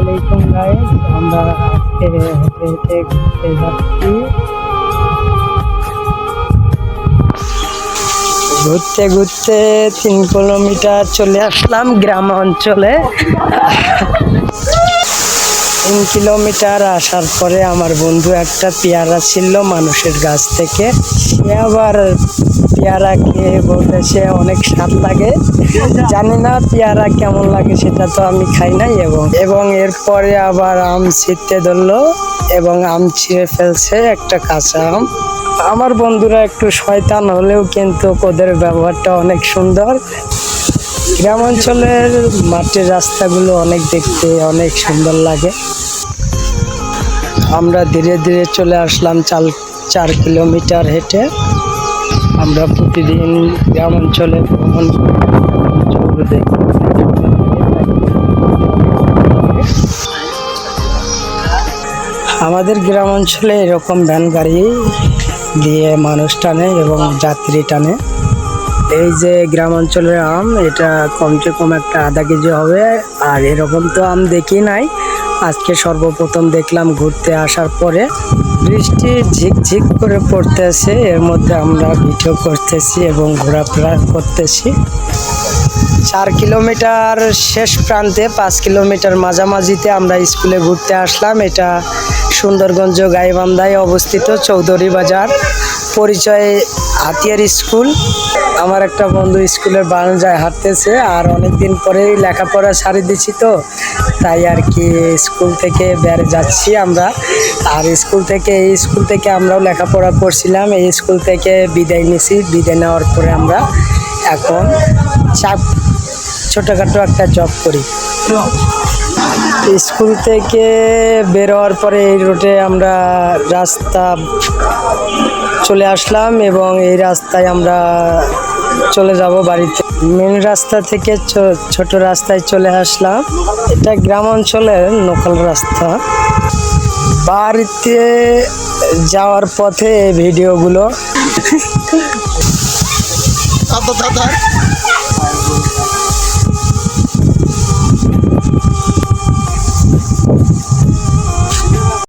আলাইকুম গাইস আমরা আজকে হেঁটে ঘুরতে যাচ্ছি। ঘুরতে ঘুরতে তিন কিলোমিটার চলে আসলাম গ্রাম অঞ্চলে। তিন কিলোমিটার আসার পরে আমার বন্ধু একটা পেয়ারা ছিল মানুষের গাছ থেকে। সে আবার পেয়ারা খেয়ে বলতেছে অনেক স্বাদ লাগে। জানি না পেয়ারা কেমন লাগে সেটা তো আমি খাই নাই এবং এবং এরপরে আবার আম ছিঁড়তে ধরলো এবং আম ছিঁড়ে ফেলছে একটা কাঁচা আম। আমার বন্ধুরা একটু শয়তান হলেও কিন্তু ওদের ব্যবহারটা অনেক সুন্দর। গ্রাম অঞ্চলের মাটির রাস্তাগুলো অনেক দেখতে অনেক সুন্দর লাগে। আমরা ধীরে ধীরে চলে আসলাম চাল, চার কিলোমিটার হেঁটে। আমরা প্রতিদিন গ্রাম অঞ্চলে ভ্রমণ আমাদের গ্রাম অঞ্চলে এরকম ভ্যান গাড়ি দিয়ে মানুষ টানে এবং যাত্রী টানে। এই যে গ্রাম অঞ্চলের আম, এটা কমসে কম একটা আধা কেজি হবে। আর এরকম তো আম দেখি নাই। আজকে সর্বপ্রথম দেখলাম ঘুরতে আসার পরে। বৃষ্টি ঝিকঝিক করে পড়তেছে, এর মধ্যে আমরা ভিডিও করতেছি এবং ঘোরাফেরা করতেছি। চার কিলোমিটার শেষ প্রান্তে, পাঁচ কিলোমিটার মাঝামাঝিতে আমরা স্কুলে ঘুরতে আসলাম। এটা সুন্দরগঞ্জ গাইবান্ধায় অবস্থিত চৌধুরী বাজার। পরিচয় হাতিয়ার স্কুল। আমার একটা বন্ধু স্কুলের বারান্দায় হাঁটতেছে আর অনেক দিন পরেই লেখাপড়া ছাড়ি দিছি তো। তাই আর কি স্কুল থেকে বেড়ে যাচ্ছি আমরা। আর স্কুল থেকে, এই স্কুল থেকে আমরাও লেখাপড়া করছিলাম। এই স্কুল থেকে বিদায় নিছি। বিদায় নেওয়ার পরে আমরা এখন চাপ ছোটোখাটো একটা জব করি। স্কুল থেকে বেরোয়ার পরে এই রোডে আমরা রাস্তা চলে আসলাম এবং এই রাস্তায় আমরা চলে যাব বাড়িতে। মেন রাস্তা থেকে ছোট রাস্তায় চলে আসলাম। এটা গ্রাম অঞ্চলের লোকাল রাস্তা। বাড়িতে যাওয়ার পথে এই ভিডিওগুলো।